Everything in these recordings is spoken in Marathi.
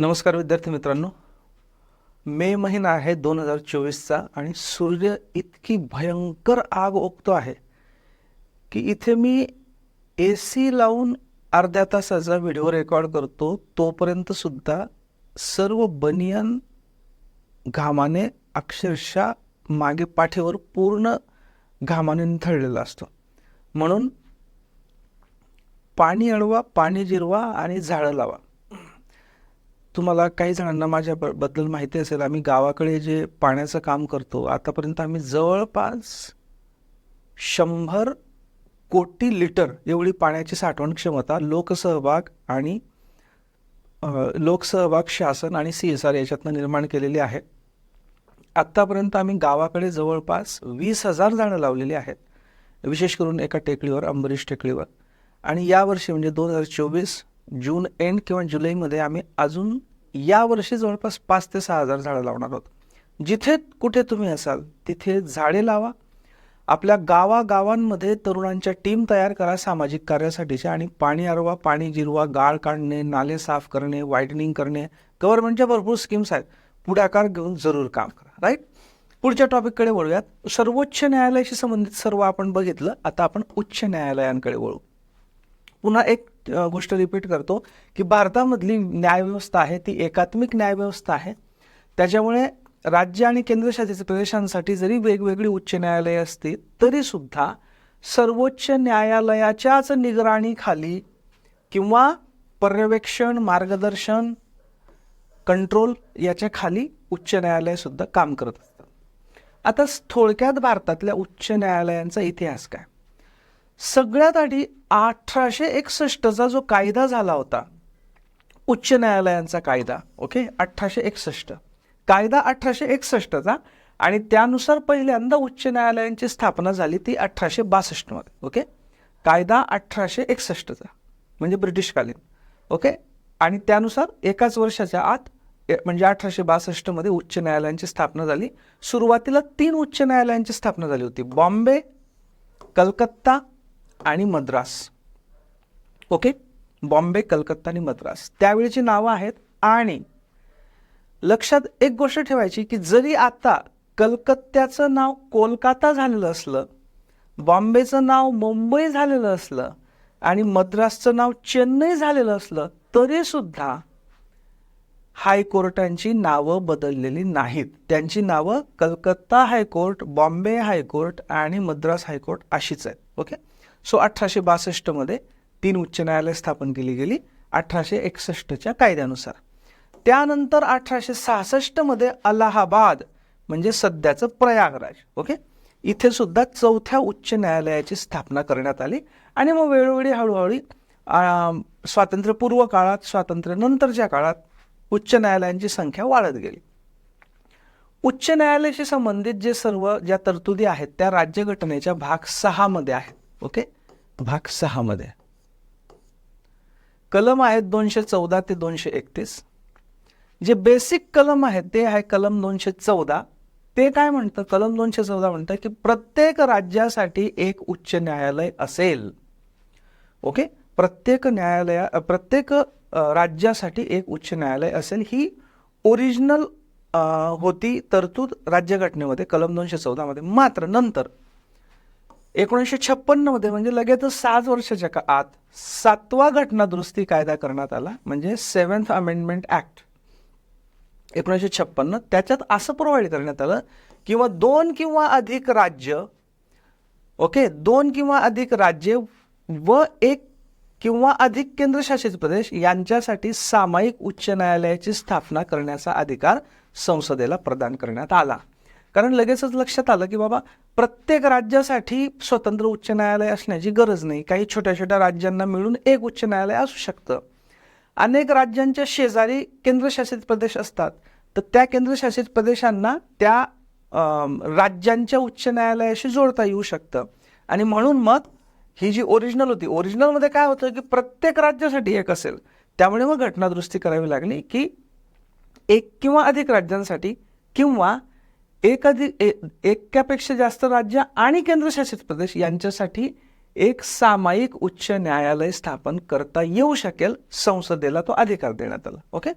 नमस्कार विद्यार्थी मित्रांनो. मे महिना आहे दोन हजार चोवीसचा आणि सूर्य इतकी भयंकर आग ओकतो आहे की इथे मी ए सी लावून अर्ध्या तासाचा व्हिडिओ रेकॉर्ड करतो तोपर्यंत सुद्धा सर्व बनियन घामाने अक्षरशः मागे पाठीवर पूर्ण घामाने निथळलेला असतो. म्हणून पाणी अडवा पाणी जिरवा आणि झाडं लावा. तुम्हाला काही जणांना माझ्या ब- बद्दल माहिती असेल आम्ही गावाकडे जे पाण्याचं काम करतो आतापर्यंत आम्ही जवळपास शंभर कोटी लिटर एवढी पाण्याची साठवण क्षमता लोकसहभाग आणि लोकसहभाग शासन आणि सी एस आर याच्यातनं निर्माण केलेली आहे. आत्तापर्यंत आम्ही गावाकडे जवळपास वीस हजार झाडं लावलेली आहेत विशेष करून एका टेकडीवर अंबरीश टेकडीवर. आणि यावर्षी म्हणजे दोन हजार चोवीस जून एंड किंवा जुलैमध्ये आम्ही अजून यावर्षी जवळपास पाच ते सहा हजार झाडं लावणार आहोत. जिथे कुठे तुम्ही असाल तिथे झाडे लावा. आपल्या गावागावांमध्ये तरुणांच्या टीम तयार करा सामाजिक कार्यासाठीच्या आणि पाणी आरवा पाणी जिरवा गाळ काढणे नाले साफ करणे वाईडनिंग करणे. गव्हर्नमेंटच्या भरपूर स्कीम्स आहेत. पुढाकार घेऊन जरूर काम करा. राईट पुढच्या टॉपिककडे वळूयात. सर्वोच्च न्यायालयाशी संबंधित सर्व आपण बघितलं. आता आपण उच्च न्यायालयांकडे वळू. पुन्हा एक गोष्ट रिपीट करतो की भारतामधली न्यायव्यवस्था आहे ती एकात्मिक न्यायव्यवस्था आहे. त्याच्यामुळे राज्य आणि केंद्रशासित प्रदेशांसाठी जरी वेगवेगळी उच्च न्यायालये असतील तरीसुद्धा सर्वोच्च न्यायालयाच्याच निगराणीखाली किंवा पर्यवेक्षण मार्गदर्शन कंट्रोल याच्या खाली उच्च न्यायालयसुद्धा काम करत असतात. आता थोडक्यात भारतातल्या उच्च न्यायालयांचा इतिहास काय? सगळ्यात आधी अठराशे एकसष्टचा जो कायदा झाला होता उच्च न्यायालयांचा कायदा ओके? अठराशे एकसष्ट. कायदा अठराशे एकसष्टचा आणि त्यानुसार पहिल्यांदा उच्च न्यायालयांची स्थापना झाली ती अठराशे बासष्टमध्ये ओके? कायदा अठराशे एकसष्टचा म्हणजे ब्रिटिशकालीन ओके? आणि त्यानुसार एकाच वर्षाच्या आत ए- म्हणजे अठराशे बासष्टमध्ये उच्च न्यायालयांची स्थापना झाली. सुरुवातीला तीन उच्च न्यायालयांची स्थापना झाली होती. बॉम्बे कलकत्ता आणि मद्रास. ओके बॉम्बे कलकत्ता आणि मद्रास. त्यावेळीची नावं आहेत आणि. लक्षात एक गोष्ट ठेवायची की जरी आता कलकत्त्याचं नाव कोलकाता झालेलं असलं बॉम्बेचं नाव मुंबई झालेलं असलं आणि मद्रासचं नाव चेन्नई झालेलं असलं तरी सुद्धा हायकोर्टांची नावं बदललेली नाहीत. त्यांची नावं कलकत्ता हायकोर्ट बॉम्बे हायकोर्ट आणि मद्रास हायकोर्ट अशीच आहेत. ओके सो अठराशे बासष्टमध्ये तीन उच्च न्यायालय स्थापन केली गेली अठराशे एकसष्टच्या कायद्यानुसार. त्यानंतर अठराशे सहासष्टमध्ये अलाहाबाद म्हणजे सध्याचं प्रयागराज ओके? इथे सुद्धा चौथ्या उच्च न्यायालयाची स्थापना करण्यात आली आणि मग वेळोवेळी हळूहळू स्वातंत्र्यपूर्व काळात स्वातंत्र्यानंतरच्या काळात उच्च न्यायालयांची संख्या वाढत गेली. उच्च न्यायालयाशी संबंधित जे सर्व ज्या तरतुदी आहेत त्या राज्यघटनेच्या भाग सहामध्ये आहेत ओके? भाग सहामध्ये कलम आहेत दोनशे चौदा ते दोनशे एकतीस. जे बेसिक कलम आहेत ते आहे कलम दोनशे चौदा. ते काय म्हणतं? कलम दोनशे चौदा म्हणतं की प्रत्येक राज्यासाठी एक उच्च न्यायालय असेल. ओके? प्रत्येक न्यायालया प्रत्येक राज्यासाठी एक उच्च न्यायालय असेल. ही ओरिजिनल होती तरतूद राज्यघटनेमध्ये कलम दोनशे चौदामध्ये मात्र नंतर एकोणीसशे छप्पन्नमध्ये म्हणजे लगेचच सात वर्षाच्या का आत सातवा घटना दुरुस्ती कायदा करण्यात आला म्हणजे सेवन्थ अमेंडमेंट ॲक्ट. एकोणीसशे छप्पन्न त्याच्यात असं प्रोव्हाइड करण्यात आलं किंवा दोन किंवा अधिक राज्य ओके दोन किंवा अधिक राज्ये व एक किंवा अधिक केंद्रशासित प्रदेश यांच्यासाठी सामायिक उच्च न्यायालयाची स्थापना करण्याचा अधिकार संसदेला प्रदान करण्यात आला. कारण लगेचच लक्षात आलं की बाबा प्रत्येक राज्यासाठी स्वतंत्र उच्च न्यायालय असण्याची गरज नाही. काही छोट्या छोट्या राज्यांना मिळून एक उच्च न्यायालय असू शकतं. अनेक राज्यांच्या शेजारी केंद्रशासित प्रदेश असतात. तर त्या केंद्रशासित प्रदेशांना त्या राज्यांच्या उच्च न्यायालयाशी जोडता येऊ शकतं. आणि म्हणून मग ही जी ओरिजिनल होती ओरिजिनलमध्ये काय होतं की प्रत्येक राज्यासाठी एक असेल. त्यामुळे मग घटनादुरुस्ती करावी लागली की एक किंवा अधिक राज्यांसाठी किंवा एक अधिक ए- जास्त राज्य आणि केंद्रशासित प्रदेश यांच्यासाठी एक सामायिक उच्च न्यायालय स्थापन करता येऊ शकेल संसदेला तो अधिकार देण्यात आला. ओके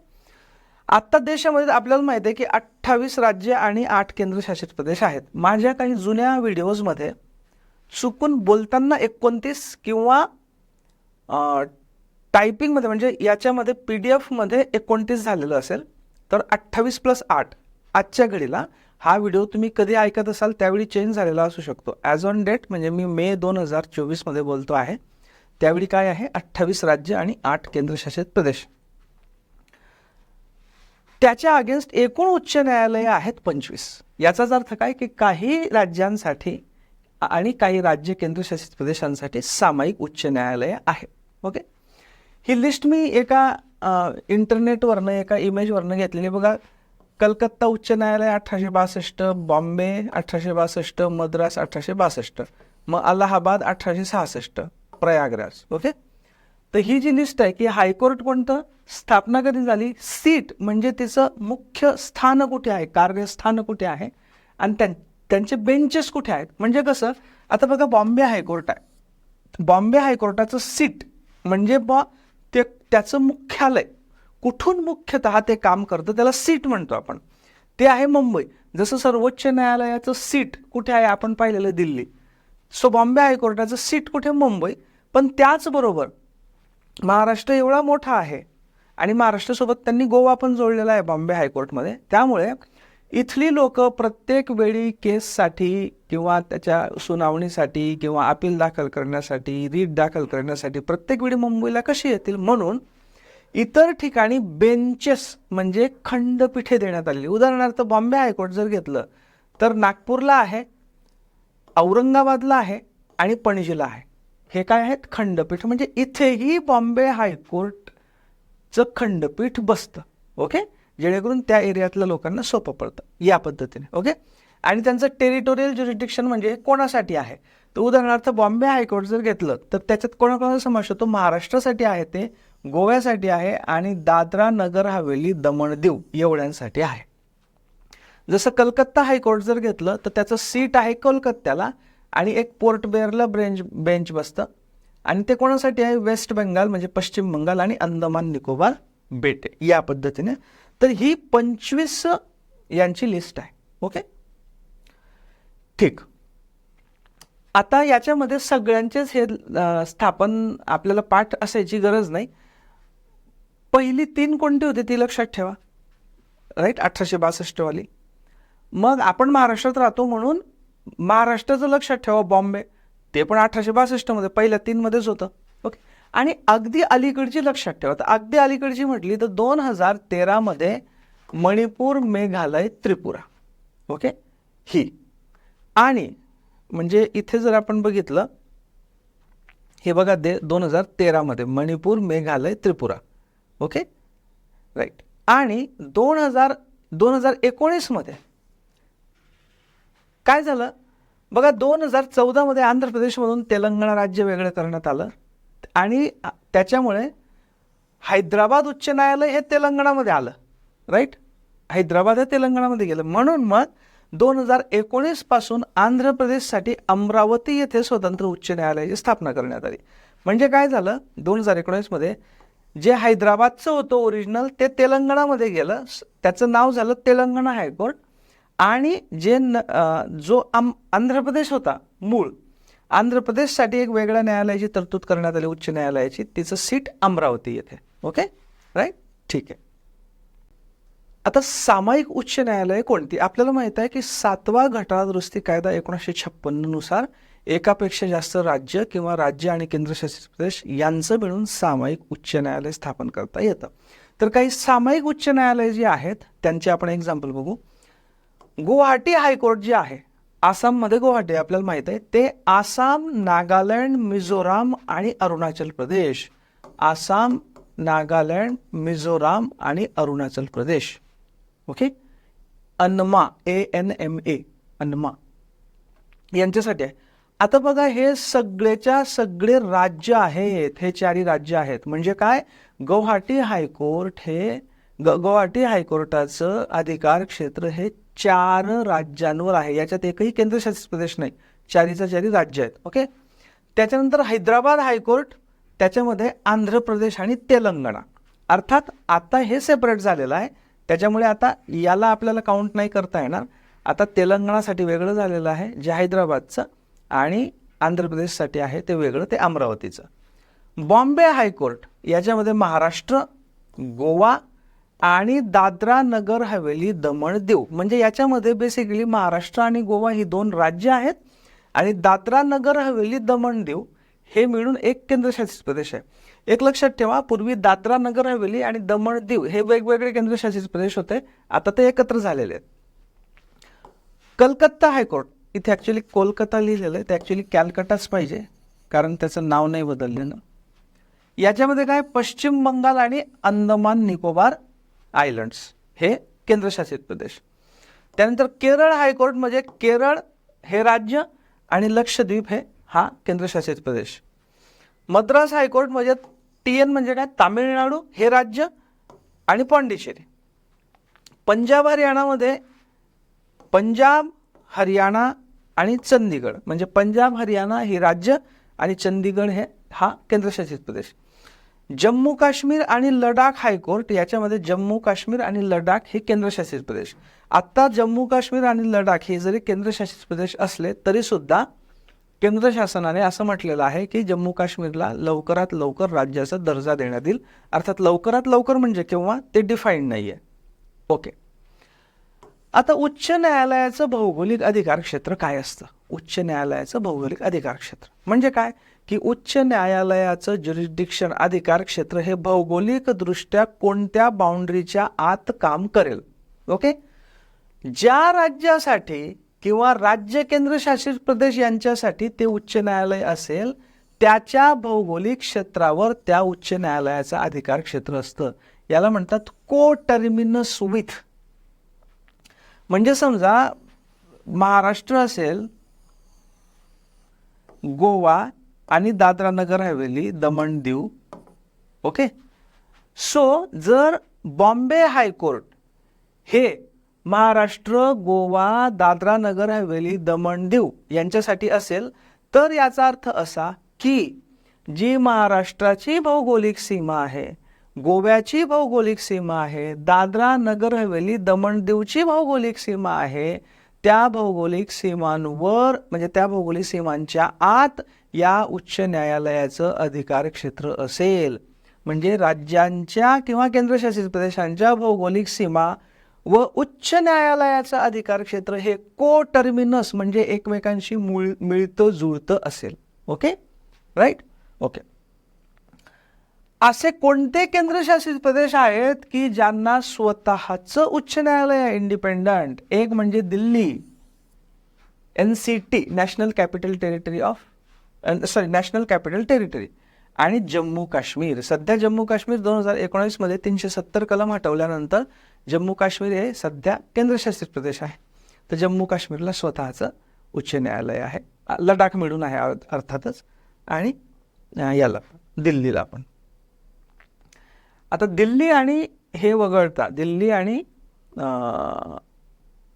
आत्ता देशामध्ये आपल्याला माहिती आहे की अठ्ठावीस राज्य आणि आठ केंद्रशासित प्रदेश आहेत. माझ्या काही जुन्या व्हिडिओजमध्ये चुकून बोलताना एकोणतीस किंवा टायपिंगमध्ये म्हणजे याच्यामध्ये पी डी एफमध्ये एकोणतीस झालेलं असेल तर अठ्ठावीस प्लस आठ आजच्या घडीला हा व्हिडिओ तुम्ही कधी ऐकत असाल त्यावेळी चेंज झालेला असू शकतो. ॲज ऑन डेट म्हणजे मी मे दोन हजार चोवीसमध्ये बोलतो आहे. त्यावेळी काय आहे? अठ्ठावीस राज्य आणि आठ केंद्रशासित प्रदेश. त्याच्या अगेन्स्ट एकूण उच्च न्यायालयं आहेत पंचवीस. याचाच अर्थ काय? की काही राज्यांसाठी आणि काही राज्य केंद्रशासित प्रदेशांसाठी सामायिक उच्च न्यायालयं आहे. ओके ही लिस्ट मी एका इंटरनेटवरनं एका इमेजवरनं घेतलेली बघा कलकत्ता उच्च न्यायालय अठराशे बासष्ट बॉम्बे अठराशे बासष्ट मद्रास अठराशे बासष्ट मग अलाहाबाद अठराशे सहासष्ट प्रयागराज. ओके? तर ही जी लिस्ट आहे की हायकोर्ट कोणतं? स्थापना कधी झाली. सीट म्हणजे तिचं मुख्य स्थान कुठे आहे? कार्यस्थान कुठे आहे? आणि त्यां त्यांचे बेंचेस कुठे आहेत? म्हणजे कसं? आता बघा बॉम्बे हायकोर्ट आहे. बॉम्बे हायकोर्टाचं सीट म्हणजे बॉ ते त्याचं मुख्यालय. कुठून मुख्यतः ते काम करतं? त्याला सीट म्हणतो आपण. ते आहे मुंबई. जसं सर्वोच्च न्यायालयाचं सीट कुठे आहे आपण पाहिलेलं दिल्ली. सो बॉम्बे हायकोर्टाचं सीट कुठे? मुंबई. पण त्याचबरोबर महाराष्ट्र एवढा मोठा आहे आणि महाराष्ट्रासोबत त्यांनी गोवा पण जोडलेला आहे बॉम्बे हायकोर्टमध्ये. त्यामुळे इथली लोक प्रत्येक वेळी केससाठी किंवा त्याच्या सुनावणीसाठी किंवा अपील दाखल करण्यासाठी रीट दाखल करण्यासाठी प्रत्येक वेळी मुंबईला कशी येतील? म्हणून इतर ठिकाणी बेंचेस म्हणजे खंडपीठे देण्यात आलेली. उदाहरणार्थ बॉम्बे हायकोर्ट जर घेतलं तर नागपूरला आहे औरंगाबादला आहे आणि पणजीला आहे. हे काय आहेत? खंडपीठ. म्हणजे इथेही बॉम्बे हायकोर्टचं खंडपीठ बसतं. ओके? जेणेकरून त्या एरियातल्या लोकांना सोपं पडतं. या पद्धतीने. ओके? आणि त्यांचं टेरिटोरियल ज्युरिडिक्शन म्हणजे कोणासाठी आहे? तर उदाहरणार्थ बॉम्बे हायकोर्ट जर घेतलं तर त्याच्यात कोणाकोणाचा समावेश होतो? महाराष्ट्रासाठी आहे ते गोव्यासाठी आहे आणि दादरा नगर हवेली दमण दीव एवढ्यांसाठी आहे. जसं कलकत्ता हायकोर्ट जर घेतलं तर त्याचं सीट आहे कोलकात्याला आणि एक पोर्ट बेअरला ब्रेंच बेंच बसतं. आणि ते कोणासाठी आहे? वेस्ट बंगाल म्हणजे पश्चिम बंगाल आणि अंदमान निकोबार बेटे या पद्धतीने. तर ही पंचवीस यांची लिस्ट आहे. ओके? ठीक. आता याच्यामध्ये सगळ्यांचेच हे स्थापन आपल्याला पाठ असायची गरज नाही. पहिली तीन कोणती होती ती लक्षात ठेवा. राईट अठराशे बासष्टवाली. मग आपण महाराष्ट्रात राहतो म्हणून महाराष्ट्राचं लक्षात ठेवा बॉम्बे. ते पण अठराशे बासष्टमध्ये पहिल्या तीनमध्येच होतं. ओके आणि अगदी अलीकडची लक्षात ठेवा. तर अगदी अलीकडची म्हटली तर दोन हजार तेरामध्ये मणिपूर मेघालय त्रिपुरा. ओके ही. आणि म्हणजे इथे जर आपण बघितलं हे बघा दे दोन हजार तेरामध्ये मणिपूर मेघालय त्रिपुरा. ओके? राईट आणि दोन हजार दोन हजार एकोणीसमध्ये काय झालं? बघा दोन हजार चौदामध्ये आंध्र प्रदेशमधून तेलंगणा राज्य वेगळं करण्यात आलं. आणि त्याच्यामुळे हैदराबाद उच्च न्यायालय हे तेलंगणामध्ये आलं. राईट हैदराबाद हे तेलंगणामध्ये गेलं. म्हणून मग दोन हजार एकोणीसपासून आंध्र प्रदेशसाठी अमरावती येथे स्वतंत्र उच्च न्यायालयाची स्थापना करण्यात आली. म्हणजे काय झालं? दोन हजार एकोणीसमध्ये जे हैदराबादचं होतं ओरिजिनल ते तेलंगणामध्ये गेलं. त्याचं नाव झालं तेलंगणा हायकोर्ट. आणि जे न जो आम आंध्र प्रदेश होता मूळ आंध्र प्रदेशसाठी एक वेगळ्या न्यायालयाची तरतूद करण्यात आली उच्च न्यायालयाची. तिचं सीट अमरावती येथे. ओके? राईट ठीक आहे. आता सामायिक उच्च न्यायालय कोणती? आपल्याला माहीत आहे की सातवा घटनादुरुस्ती कायदा एकोणीसशे छप्पन्ननुसार एकापेक्षा जास्त राज्य किंवा राज्य आणि केंद्रशासित प्रदेश यांचं मिळून सामायिक उच्च न्यायालय स्थापन करता येतं. तर काही सामायिक उच्च न्यायालय जे आहेत त्यांचे आपण एक्झाम्पल बघू. गुवाहाटी हायकोर्ट जे आहे आसाममध्ये गुवाहाटी आपल्याला माहीत आहे. ते आसाम नागालँड मिझोराम आणि अरुणाचल प्रदेश. आसाम नागालँड मिझोराम आणि अरुणाचल प्रदेश. ओके? अन्मा ए एन एम ए अन्मा. यांच्यासाठी आहे. आता बघा हे सगळेच्या सगळे राज्य आहेत हे चारी राज्य आहेत. म्हणजे काय? गुवाहाटी हायकोर्ट हे ग गुवाहाटी हायकोर्टाचं अधिकार क्षेत्र हे चार राज्यांवर आहे. याच्यात एकही केंद्रशासित प्रदेश नाही. चारीचा चारी राज्य आहेत. ओके? त्याच्यानंतर हैदराबाद हायकोर्ट त्याच्यामध्ये आंध्र प्रदेश आणि तेलंगणा. अर्थात आता हे सेपरेट झालेलं आहे. त्याच्यामुळे आता याला आपल्याला काउंट नाही करता येणार. आता तेलंगणासाठी वेगळं झालेलं आहे जे हैदराबादचं. आणि आंध्र प्रदेशसाठी आहे ते वेगळं ते अमरावतीचं. बॉम्बे हायकोर्ट याच्यामध्ये महाराष्ट्र गोवा आणि दादरा नगर हवेली दमण देव. म्हणजे याच्यामध्ये बेसिकली महाराष्ट्र आणि गोवा ही दोन राज्य आहेत आणि दादरा नगर हवेली दमण देव हे मिळून एक केंद्रशासित प्रदेश आहे. एक लक्षात ठेवा पूर्वी दादरा नगर हवेली आणि दमण दीव हे वेगवेगळे केंद्रशासित प्रदेश होते आता ते एकत्र झालेले आहेत. Calcutta high court. इथे ॲक्च्युली कोलकाता लिहिलेलं आहे. ते ॲक्च्युली कॅलकटाच पाहिजे. कारण त्याचं नाव नाही बदललेलं. याच्यामध्ये काय? पश्चिम बंगाल आणि अंदमान निकोबार आयलंड्स हे केंद्रशासित प्रदेश. त्यानंतर केरळ हायकोर्ट म्हणजे केरळ हे राज्य आणि लक्षद्वीप हे हा केंद्रशासित प्रदेश. मद्रास हायकोर्ट म्हणजे टी एन म्हणजे काय? तामिळनाडू हे राज्य आणि पॉंडिचेरी. पंजाब हरियाणामध्ये पंजाब हरियाणा आणि चंदीगड म्हणजे पंजाब हरियाणा हे राज्य आणि चंदीगड हे हा केंद्रशासित प्रदेश. जम्मू काश्मीर आणि लडाख हायकोर्ट याच्यामध्ये जम्मू काश्मीर आणि लडाख हे केंद्रशासित प्रदेश. आत्ता जम्मू काश्मीर आणि लडाख हे जरी केंद्रशासित प्रदेश असले तरी सुद्धा केंद्र शासनाने असं म्हटलेलं आहे की जम्मू काश्मीरला लवकरात लवकर राज्याचा दर्जा देण्यात येईल. अर्थात लवकरात लवकर म्हणजे केव्हा? ते डिफाईंड नाही आहे ओके. आता उच्च न्यायालयाचं भौगोलिक अधिकार क्षेत्र काय असतं? उच्च न्यायालयाचं भौगोलिक अधिकार क्षेत्र. म्हणजे काय? की उच्च न्यायालयाचं ज्युरिस्डिक्शन अधिकार क्षेत्र हे भौगोलिकदृष्ट्या कोणत्या बाउंड्रीच्या आत काम करेल? ओके? ज्या राज्यासाठी किंवा राज्य केंद्रशासित प्रदेश यांच्यासाठी ते उच्च न्यायालय असेल त्याच्या भौगोलिक क्षेत्रावर त्या उच्च न्यायालयाचं अधिकार क्षेत्र असतं. याला म्हणतात को टर्मिनस विथ. म्हणजे समजा महाराष्ट्र असेल गोवा आणि दादरा नगर हवेली दमण दीव ओके? सो जर बॉम्बे हायकोर्ट हे महाराष्ट्र गोवा दादरा नगर हवेली दमण दीव यांच्यासाठी असेल तर याचा अर्थ असा की जी महाराष्ट्राची भौगोलिक सीमा आहे गोव्याची भौगोलिक सीमा आहे दादरा नगर हवेली दमण दीवची भौगोलिक सीमा आहे. त्या भौगोलिक सीमांवर म्हणजे त्या भौगोलिक सीमांच्या आत या उच्च न्यायालयाचं अधिकार क्षेत्र असेल. म्हणजे राज्यांच्या किंवा केंद्रशासित प्रदेशांच्या भौगोलिक सीमा व उच्च न्यायालयाचं अधिकार क्षेत्र हे को टर्मिनस म्हणजे एकमेकांशी मुळ मिळतं जुळतं असेल. ओके? राईट? ओके. असे कोणते केंद्रशासित प्रदेश आहेत की ज्यांना स्वतःचं उच्च न्यायालय आहे इंडिपेंडंट? एक म्हणजे Delhi. N C T national capital territory of sorry national capital territory. आणि जम्मू काश्मीर. सध्या जम्मू काश्मीर दोन हजार एकोणीसमध्ये तीनशे सत्तर कलम हटवल्यानंतर जम्मू काश्मीर हे सध्या केंद्रशासित प्रदेश आहे. तर जम्मू काश्मीरला स्वतःचं उच्च न्यायालय आहे. लडाख मिळून आहे अर्थातच. आणि याला दिल्लीला पण. आता दिल्ली आणि हे वगळता दिल्ली आणि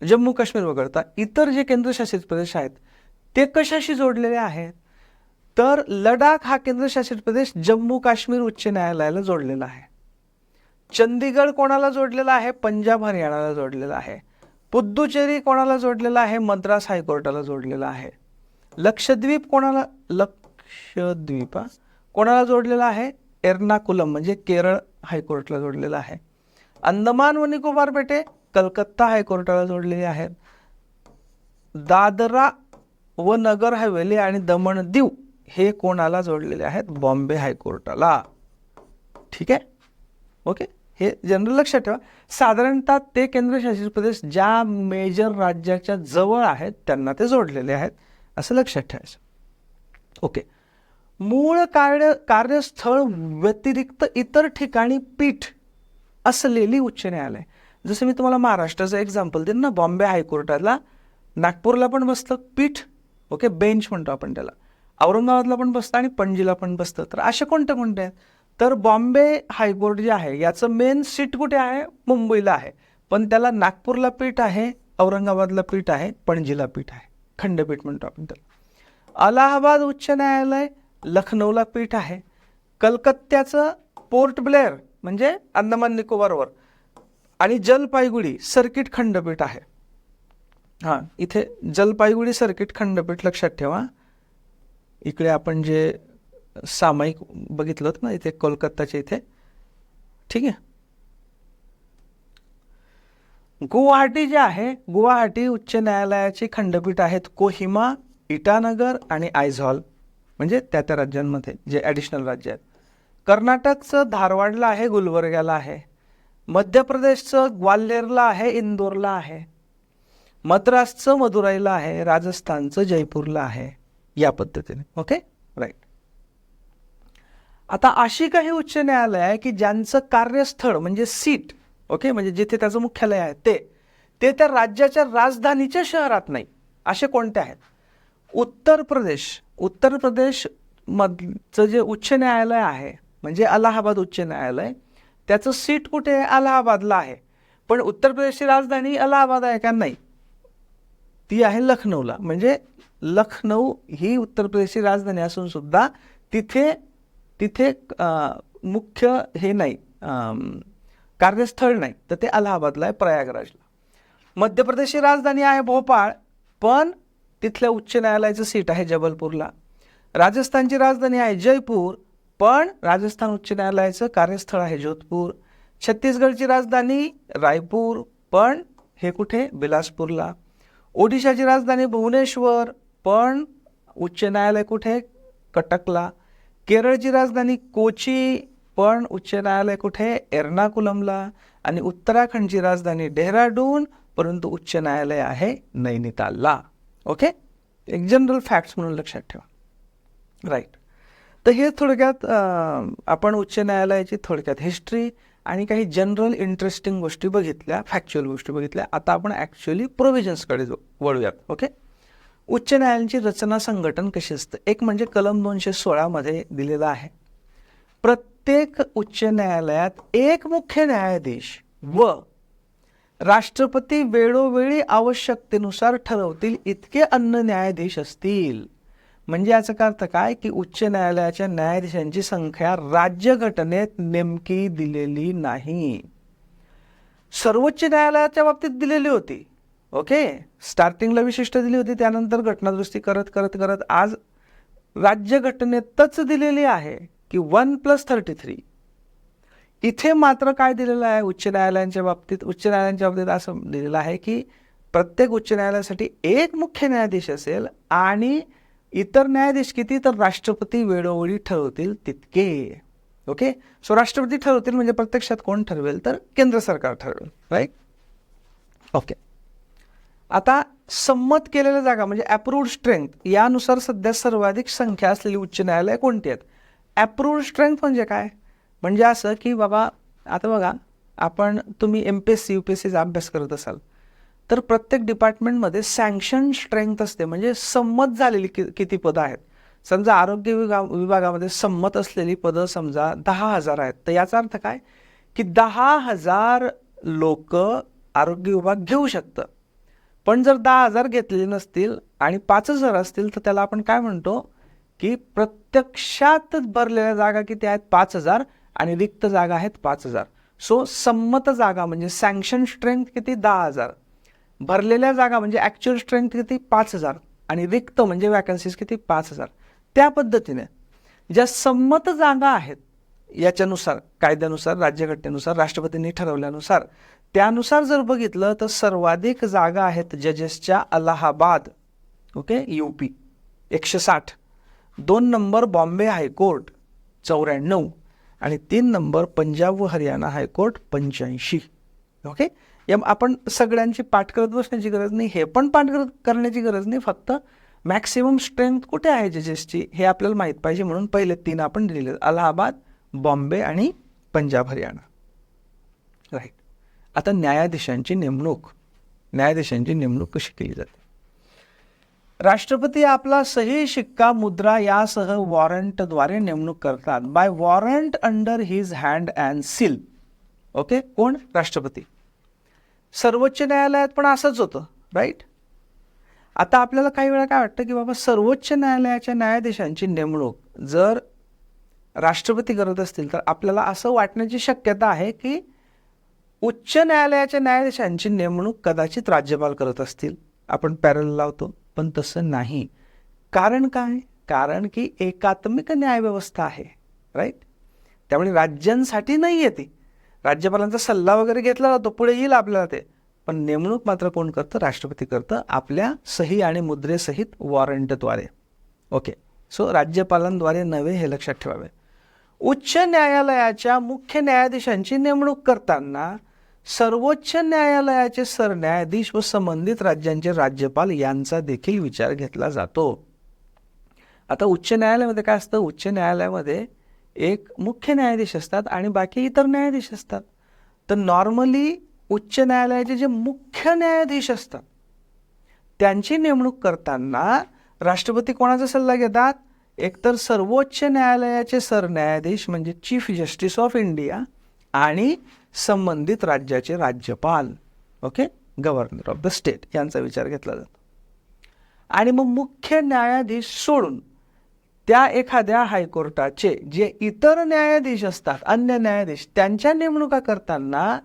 जम्मू काश्मीर वगळता इतर जे केंद्रशासित प्रदेश आहेत ते कशाशी जोडलेले आहेत? तर लडाख हा केंद्रशासित प्रदेश जम्मू काश्मीर उच्च न्यायालयाला जोडलेला आहे. चंदीगड कोणाला जोडलेला आहे? पंजाब हरियाणाला जोडलेला आहे. पुद्दुचेरी कोणाला जोडलेला आहे? मद्रास हायकोर्टाला जोडलेला आहे. लक्षद्वीप कोणाला लक्षद्वीप कोणाला जोडलेला आहे? एर्नाकुलम म्हणजे केरळ हायकोर्टला जोडलेला आहे. अंदमान व निकोबार बेटे कलकत्ता हायकोर्टाला जोडलेली आहेत दादरा व नगर हवेली आणि दमण दीव हे कोणाला जोडलेले आहेत? बॉम्बे हायकोर्टाला. ठीक आहे? ओके? हे जनरल लक्षात ठेवा. साधारणतः ते केंद्रशासित प्रदेश ज्या मेजर राज्याच्या जवळ आहेत त्यांना ते जोडलेले आहेत असं लक्षात ठेवायचं. ओके? मूळ कार्य कार्यस्थळ व्यतिरिक्त इतर ठिकाणी पीठ असलेली उच्च न्यायालय. जसं मी तुम्हाला महाराष्ट्राचं एक्झाम्पल देईन ना बॉम्बे हायकोर्टाला नागपूरला पण बसतं पीठ ओके बेंच म्हणतो आपण त्याला. औरंगाबादला पण बसतं आणि पणजीला पण बसतं. तर असे कोणते कोणते आहेत तर बॉम्बे हायकोर्ट जे आहे याचं मेन सीट कुठे आहे? मुंबईला आहे. पण त्याला नागपूरला पीठ आहे औरंगाबादला पीठ आहे पणजीला पीठ आहे. खंडपीठ म्हणतो आपण त्याला. अलाहाबाद उच्च न्यायालय लखनौला पीठ आहे. कलकत्त्याचं पोर्ट ब्लेअर म्हणजे अंदमान निकोबारवर आणि जलपायगुडी सर्किट खंडपीठ आहे. हां इथे जलपायगुडी सर्किट खंडपीठ लक्षात ठेवा. इकडे आपण जे सामायिक बघितलं होतं ना इथे कोलकाताच्या इथे. ठीक आहे? गुवाहाटी जे आहे गुवाहाटी उच्च न्यायालयाची खंडपीठ आहेत कोहिमा इटानगर आणि आयझॉल म्हणजे त्या त्या राज्यांमध्ये जे ॲडिशनल राज्य आहेत. कर्नाटकचं धारवाडला आहे गुलबर्ग्याला आहे. मध्य प्रदेशचं ग्वाल्हेरला आहे इंदोरला आहे. मद्रासचं मदुराईला आहे राजस्थानचं जयपूरला आहे या पद्धतीने. ओके राईट आता अशी काही उच्च न्यायालय आहे की ज्यांचं कार्यस्थळ म्हणजे सीट ओके म्हणजे जिथे त्याचं मुख्यालय आहे ते ते त्या राज्याच्या राजधानीच्या शहरात नाही. असे कोणते आहेत? उत्तर प्रदेश उत्तर प्रदेश मधचं जे उच्च न्यायालय आहे म्हणजे अलाहाबाद उच्च न्यायालय त्याचं सीट कुठे आहे? अलाहाबादला आहे. पण उत्तर प्रदेशची राजधानी अलाहाबाद आहे का? नाही. ती आहे लखनौला. म्हणजे लखनौ ही उत्तर प्रदेशची राजधानी असून सुद्धा तिथे तिथे मुख्य हे नाही कार्यस्थळ नाही. तर ते अलाहाबादला आहे प्रयागराजला. मध्य प्रदेशची राजधानी आहे भोपाळ पण तिथल्या उच्च न्यायालयाचं सीट आहे जबलपूरला. राजस्थानची राजधानी आहे जयपूर पण राजस्थान उच्च न्यायालयाचं कार्यस्थळ आहे जोधपूर. छत्तीसगडची राजधानी रायपूर पण हे कुठे? बिलासपूरला. ओडिशाची राजधानी भुवनेश्वर पण उच्च न्यायालय कुठे? कटकला. केरळची राजधानी कोची पण उच्च न्यायालय कुठे? एर्नाकुलमला. आणि उत्तराखंडची राजधानी डेहराडून परंतु उच्च न्यायालय आहे नैनितालला. ओके एक जनरल फॅक्ट्स म्हणून लक्षात ठेवा. राईट तर हे थोडक्यात आपण उच्च न्यायालयाची थोडक्यात हिस्ट्री आणि काही जनरल इंटरेस्टिंग गोष्टी बघितल्या फॅक्च्युअल गोष्टी बघितल्या. आता आपण ॲक्च्युअली प्रोव्हिजन्सकडे जो वळूयात. ओके उच्च न्यायालयाची रचना संघटन कशी असतं? एक म्हणजे कलम दोनशे सोळामध्ये दिलेलं आहे. प्रत्येक उच्च न्यायालयात एक मुख्य न्यायाधीश व राष्ट्रपती वेळोवेळी आवश्यकतेनुसार ठरवतील इतके अन्य न्यायाधीश असतील. म्हणजे याचा काय अर्थ काय? की उच्च न्यायालयाच्या न्यायाधीशांची संख्या राज्यघटनेत नेमकी दिलेली नाही. सर्वोच्च न्यायालयाच्या बाबतीत दिलेली होती. ओके? स्टार्टिंगला विशिष्ट दिली होती त्यानंतर घटनादुरुस्ती करत करत करत आज राज्यघटनेतच दिलेली आहे की वन प्लस थर्टी थ्री. इथे मात्र काय दिलेलं आहे? उच्च न्यायालयांच्या बाबतीत उच्च न्यायालयांच्या बाबतीत असं दिलेलं आहे की प्रत्येक उच्च न्यायालयासाठी एक मुख्य न्यायाधीश असेल आणि इतर न्यायाधीश किती तर राष्ट्रपती वेळोवेळी ठरवतील तितके. ओके? सो राष्ट्रपती ठरवतील म्हणजे प्रत्यक्षात कोण ठरवेल? तर केंद्र सरकार ठरवेल राईट ओके. आता संमत केलेल्या जागा म्हणजे अप्रूव्ड स्ट्रेंथ यानुसार सध्या सर्वाधिक संख्या असलेली उच्च न्यायालय कोणती आहेत? अप्रूव्ड स्ट्रेंथ म्हणजे काय? म्हणजे असं की बाबा आता बघा आपण तुम्ही M P S C U P S सीचा अभ्यास करत असाल तर प्रत्येक डिपार्टमेंटमध्ये सँक्शन स्ट्रेंथ असते. म्हणजे संमत झालेली कि किती पदं आहेत? समजा आरोग्य विभा विभागामध्ये संमत असलेली पदं समजा दहा हजार आहेत. तर याचा अर्थ काय? की दहा हजार लोक आरोग्य विभाग घेऊ शकतं. पण जर दहा हजार घेतलेले नसतील आणि पाच हजार असतील तर त्याला आपण काय म्हणतो? की प्रत्यक्षात भरलेल्या जागा किती आहेत? पाच हजार. आणि रिक्त जागा आहेत पाच हजार. सो संमत जागा म्हणजे सँक्शन स्ट्रेंथ किती? दहा हजार. भरलेल्या जागा म्हणजे ॲक्च्युअल स्ट्रेंथ किती? पाच हजार. आणि रिक्त म्हणजे वॅकन्सीज किती? पाच हजार. त्या पद्धतीने ज्या संमत जागा आहेत याच्यानुसार कायद्यानुसार राज्यघटनेनुसार राष्ट्रपतींनी ठरवल्यानुसार त्यानुसार जर बघितलं तर सर्वाधिक जागा आहेत जजेसच्या अलाहाबाद ओके यू पी एकशे साठ. दोन नंबर बॉम्बे हायकोर्ट चौऱ्याण्णव. आणि तीन नंबर पंजाब व हरियाणा हायकोर्ट पंच्याऐंशी. ओके या आपण सगळ्यांची पाठ करत बसण्याची गरज नाही हे पण पाठ करत करण्याची गरज नाही फक्त मॅक्सिमम स्ट्रेंथ कुठे आहे जजेसची हे आपल्याला माहीत पाहिजे म्हणून पहिले तीन आपण दिलेले अलाहाबाद बॉम्बे आणि पंजाब हरियाणा. राईट आता न्यायाधीशांची नेमणूक. न्यायाधीशांची नेमणूक कशी केली जाते? राष्ट्रपती आपला सही शिक्का मुद्रा यासह वॉरंटद्वारे नेमणूक करतात. By warrant under his hand and seal okay कोण? राष्ट्रपती. सर्वोच्च न्यायालयात पण असंच होतं राईट आता आपल्याला काही वेळा काय वाटतं की बाबा सर्वोच्च न्यायालयाच्या न्यायाधीशांची नेमणूक जर राष्ट्रपती करत असतील तर आपल्याला असं वाटण्याची शक्यता आहे की उच्च न्यायालयाच्या न्यायाधीशांची नेमणूक कदाचित राज्यपाल करत असतील. आपण पॅरल लावतो. पण तसं नाही. कारण काय? कारण की एकात्मिक न्यायव्यवस्था आहे राईट त्यामुळे राज्यांसाठी नाही आहे ती. राज्यपालांचा सल्ला वगैरे घेतला जातो पुढे येईल आपल्याला ते. पण नेमणूक मात्र कोण करतं? राष्ट्रपती करतं आपल्या सही आणि मुद्रेसहित वॉरंटद्वारे. ओके. सो राज्यपालांद्वारे नव्हे हे लक्षात ठेवावे. उच्च न्यायालयाच्या मुख्य न्यायाधीशांची नेमणूक करताना सर्वोच्च न्यायालयाचे सरन्यायाधीश व संबंधित राज्यांचे राज्यपाल यांचा देखील विचार घेतला जातो. आता उच्च न्यायालयामध्ये काय असतं? उच्च न्यायालयामध्ये एक मुख्य न्यायाधीश असतात आणि बाकी इतर न्यायाधीश असतात. तर नॉर्मली उच्च न्यायालयाचे जे मुख्य न्यायाधीश असतात त्यांची नेमणूक करताना राष्ट्रपती कोणाचा सल्ला घेतात? एकतर सर्वोच्च न्यायालयाचे सरन्यायाधीश म्हणजे चीफ जस्टिस ऑफ इंडिया आणि संबंधित राज्याचे राज्यपाल okay governor of the state यांचा विचार घेतला जातो. आणि मग मुख्य न्यायाधीश सोडून त्या एखाद्या हायकोर्टाचे जे इतर न्यायाधीश असतात अन्य न्यायाधीश त्यांच्या नेमणुका करताना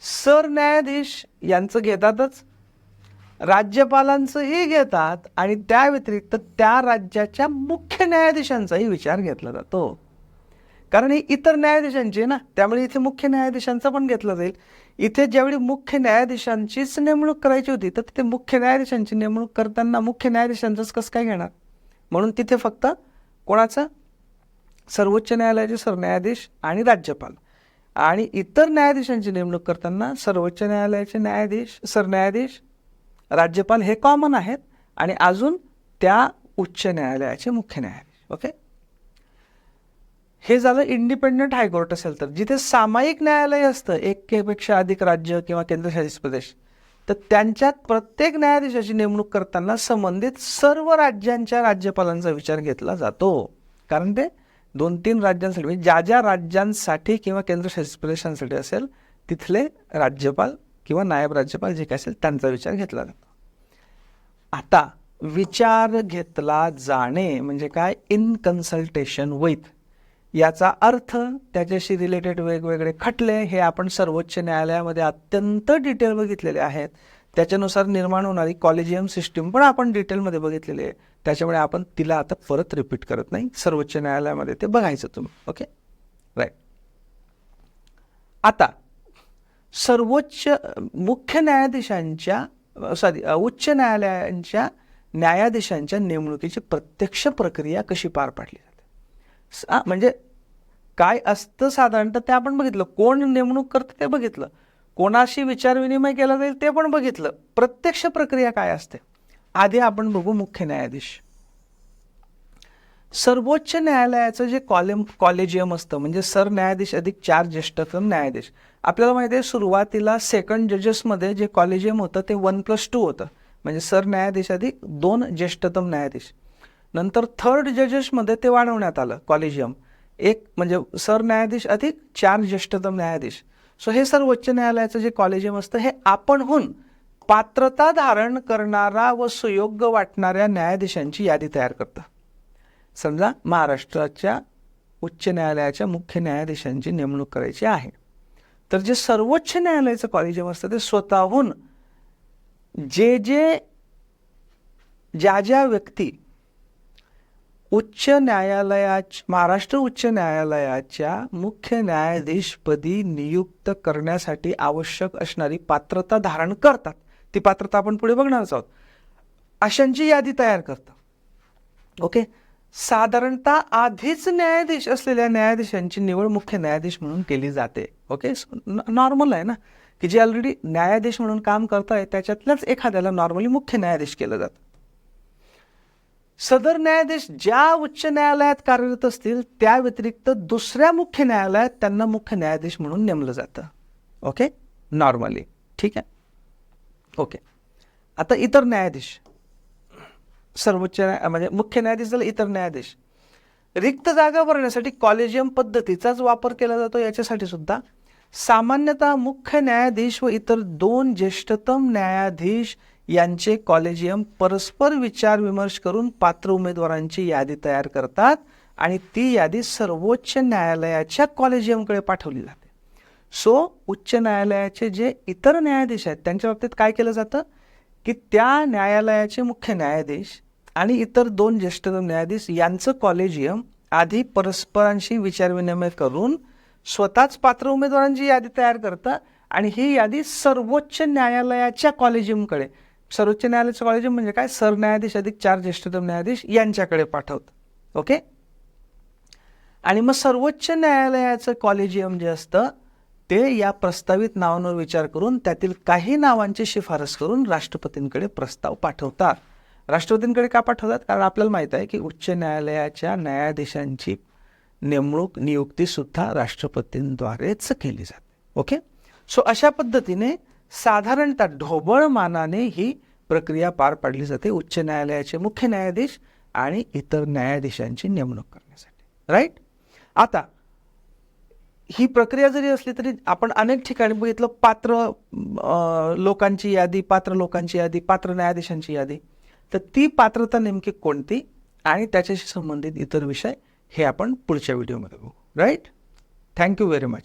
सरन्यायाधीश यांचं घेतातच. राज्यपालांचंही घेतात आणि त्या व्यतिरिक्त त्या राज्याच्या मुख्य न्यायाधीशांचाही विचार घेतला जातो. कारण हे इतर न्यायाधीशांचे ना त्यामुळे इथे मुख्य न्यायाधीशांचा पण घेतला जाईल. इथे ज्यावेळी मुख्य न्यायाधीशांचीच नेमणूक करायची होती तर तिथे मुख्य न्यायाधीशांची नेमणूक करताना मुख्य न्यायाधीशांचंच कसं काय घेणार? म्हणून तिथे फक्त कोणाचं? सर्वोच्च न्यायालयाचे सरन्यायाधीश आणि राज्यपाल. आणि इतर न्यायाधीशांची नेमणूक करताना सर्वोच्च न्यायालयाचे न्यायाधीश सरन्यायाधीश राज्यपाल हे कॉमन आहेत. आणि अजून त्या उच्च न्यायालयाचे मुख्य न्यायाधीश. ओके हे झालं इंडिपेंडंट हायकोर्ट असेल तर. जिथे सामायिक न्यायालय असतं एकेपेक्षा अधिक राज्य किंवा केंद्रशासित प्रदेश तर त्यांच्यात प्रत्येक न्यायाधीशाची नेमणूक करताना संबंधित सर्व राज्यांच्या राज्यपालांचा विचार घेतला जातो. कारण ते दोन तीन राज्यांसाठी म्हणजे ज्या ज्या राज्यांसाठी किंवा केंद्रशासित प्रदेशांसाठी असेल तिथले राज्यपाल किंवा नायब राज्यपाल जे काय असेल त्यांचा विचार घेतला जातो. आता विचार घेतला जाणे म्हणजे काय? इन कन्सल्टेशन विथ याचा अर्थ त्याच्याशी रिलेटेड वेगवेगळे खटले हे आपण सर्वोच्च न्यायालयामध्ये अत्यंत डिटेल बघितलेले आहेत. त्याच्यानुसार निर्माण होणारी कॉलेजियम सिस्टीम पण आपण डिटेलमध्ये बघितलेली आहे. त्याच्यामुळे आपण तिला आता परत रिपीट करत नाही. सर्वोच्च न्यायालयामध्ये ते बघायचं तुम्ही. ओके राईट आता सर्वोच्च मुख्य न्यायाधीशांच्या सॉरी उच्च न्यायालयांच्या न्यायाधीशांच्या नेमणुकीची प्रत्यक्ष प्रक्रिया कशी पार पाडली म्हणजे काय असतं साधारणतः ते आपण बघितलं. कोण नेमणूक करतं ते बघितलं. कोणाशी विचारविनिमय केला जाईल ते पण बघितलं. प्रत्यक्ष प्रक्रिया काय असते? आधी आपण बघू मुख्य न्यायाधीश. सर्वोच्च न्यायालयाचं जे कॉलेम कॉलेजियम असतं म्हणजे सरन्यायाधीश अधिक चार ज्येष्ठतम न्यायाधीश. आपल्याला माहिती आहे सुरुवातीला सेकंड जजेसमध्ये जे कॉलेजियम होतं ते वन प्लस टू होतं. म्हणजे सरन्यायाधीश अधिक दोन ज्येष्ठतम न्यायाधीश. नंतर थर्ड जजेसमध्ये ते वाढवण्यात आलं कॉलेजियम एक म्हणजे सरन्यायाधीश अधिक चार ज्येष्ठतम न्यायाधीश. सो हे सर्वोच्च न्यायालयाचं जे कॉलेजियम असतं हे आपणहून पात्रता धारण करणारा व सुयोग्य वाटणाऱ्या न्यायाधीशांची यादी तयार करतं. समजा महाराष्ट्राच्या उच्च न्यायालयाच्या मुख्य न्यायाधीशांची नेमणूक करायची आहे. तर जे सर्वोच्च न्यायालयाचं कॉलेजियम असतं ते स्वतःहून जे जे ज्या ज्या व्यक्ती उच्च न्यायालयाच महाराष्ट्र उच्च न्यायालयाच्या मुख्य न्यायाधीशपदी नियुक्त करण्यासाठी आवश्यक असणारी पात्रता धारण करतात. ती पात्रता आपण पुढे बघणारच आहोत. अशांची यादी तयार करतं ओके? साधारणतः आधीच न्यायाधीश असलेल्या न्यायाधीशांची निवड मुख्य न्यायाधीश म्हणून केली जाते. ओके? नॉर्मल आहे ना? की जे ऑलरेडी न्यायाधीश म्हणून काम करताय त्याच्यातल्याच एखाद्याला नॉर्मली मुख्य न्यायाधीश केलं जातं. सदर न्यायाधीश ज्या उच्च न्यायालयात कार्यरत असतील त्या व्यतिरिक्त दुसऱ्या मुख्य न्यायालयात त्यांना मुख्य न्यायाधीश म्हणून नेमलं जातं. ओके नॉर्मली ठीक आहे? ओके आता इतर न्यायाधीश. सर्वोच्च न्याय म्हणजे मुख्य न्यायाधीश झालं इतर न्यायाधीश. रिक्त जागा भरण्यासाठी कॉलेजियम पद्धतीचाच वापर केला जातो याच्यासाठी सुद्धा. सामान्यतः मुख्य न्यायाधीश व इतर दोन ज्येष्ठतम न्यायाधीश यांचे कॉलेजियम परस्पर विचार विमर्श करून पात्र उमेदवारांची यादी तयार करतात आणि ती यादी सर्वोच्च न्यायालयाच्या कॉलेजियमकडे पाठवली जाते. सो उच्च न्यायालयाचे जे इतर न्यायाधीश आहेत त्यांच्या बाबतीत काय केलं जातं? की त्या न्यायालयाचे मुख्य न्यायाधीश आणि इतर दोन ज्येष्ठतम न्यायाधीश यांचं कॉलेजियम आधी परस्परांशी विचारविनिमय करून स्वतःच पात्र उमेदवारांची यादी तयार करतं आणि ही यादी सर्वोच्च न्यायालयाच्या कॉलेजियमकडे सर्वोच्च न्यायालयाचं कॉलेजियम म्हणजे काय? सरन्यायाधीश अधिक चार ज्येष्ठतम न्यायाधीश यांच्याकडे पाठवतं. ओके आणि मग सर्वोच्च न्यायालयाचं कॉलेजियम जे असतं ते या प्रस्तावित नावांवर विचार करून त्यातील काही नावांची शिफारस करून राष्ट्रपतींकडे प्रस्ताव पाठवतात. राष्ट्रपतींकडे का पाठवतात? कारण आपल्याला माहीत आहे की उच्च न्यायालयाच्या न्यायाधीशांची नेमणूक नियुक्तीसुद्धा राष्ट्रपतींद्वारेच केली जाते. ओके सो अशा पद्धतीने साधारणतः ढोबळ मानाने ही प्रक्रिया पार पाडली जाते उच्च न्यायालयाचे मुख्य न्यायाधीश आणि इतर न्यायाधीशांची नेमणूक करण्यासाठी. राईट आता ही प्रक्रिया जरी असली तरी आपण अनेक ठिकाणी बघितलं पात्र लोकांची यादी पात्र लोकांची यादी पात्र न्यायाधीशांची यादी. तर ती पात्रता नेमकी कोणती आणि त्याच्याशी संबंधित इतर विषय हे आपण पुढच्या व्हिडिओमध्ये बघू. Right thank you very much